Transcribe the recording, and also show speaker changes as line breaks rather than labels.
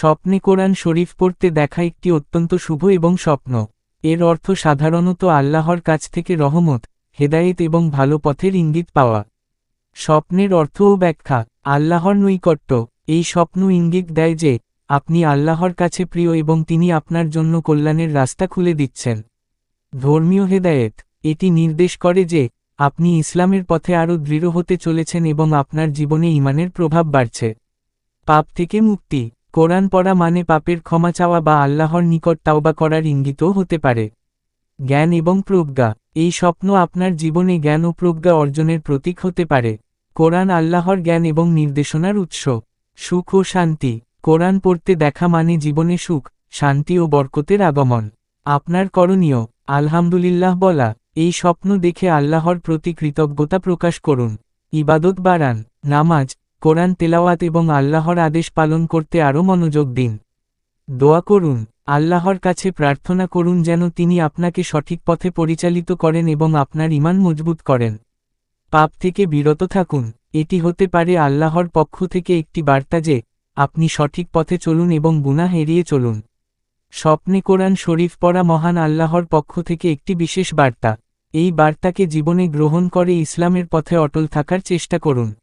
স্বপ্নে কোরআন শরীফ পড়তে দেখা একটি অত্যন্ত শুভ এবং স্বপ্ন। এর অর্থ সাধারণত আল্লাহর কাছ থেকে রহমত, হেদায়েত এবং ভালো পথের ইঙ্গিত পাওয়া। স্বপ্নের অর্থ ও ব্যাখ্যা, আল্লাহর নৈকট্য। এই স্বপ্ন ইঙ্গিত দেয় যে, আপনি আল্লাহর কাছে প্রিয় এবং তিনি আপনার জন্য কল্যাণের রাস্তা খুলে দিচ্ছেন। ধর্মীয় হেদায়েত, এটি নির্দেশ করে যে, আপনি ইসলামের পথে আরও দৃঢ় হতে চলেছেন এবং আপনার জীবনে ইমানের প্রভাব বাড়ছে। পাপ থেকে মুক্তি কোরআন পড়া মানে পাপের ক্ষমা চাওয়া বা আল্লাহর নিকট তাওবা করার ইঙ্গিতও হতে পারে। জ্ঞান এবং প্রজ্ঞা, এই স্বপ্ন আপনার জীবনে জ্ঞান ও প্রজ্ঞা অর্জনের প্রতীক হতে পারে। কোরআন আল্লাহর জ্ঞান এবং নির্দেশনার উৎস। সুখ ও শান্তি, কোরআন পড়তে দেখা মানে জীবনে সুখ, শান্তি ও বরকতের আগমন। আপনার করণীয়, আলহামদুলিল্লাহ বলা, এই স্বপ্ন দেখে আল্লাহর প্রতি কৃতজ্ঞতা প্রকাশ করুন। ইবাদত বাড়ান, নামাজ কোরআন তেলাওয়াত এবং আল্লাহর আদেশ পালন করতে আরও মনোযোগ দিন। দোয়া করুন, আল্লাহর কাছে প্রার্থনা করুন যেন তিনি আপনাকে সঠিক পথে পরিচালিত করেন এবং আপনার ইমান মজবুত করেন। পাপ থেকে বিরত থাকুন, এটি হতে পারে আল্লাহর পক্ষ থেকে একটি বার্তা যে, আপনি সঠিক পথে চলুন এবং গুনাহ এড়িয়ে চলুন। স্বপ্নে কোরআন শরীফ পড়া মহান আল্লাহর পক্ষ থেকে একটি বিশেষ বার্তা। এই বার্তাকে জীবনে গ্রহণ করে ইসলামের পথে অটল থাকার চেষ্টা করুন।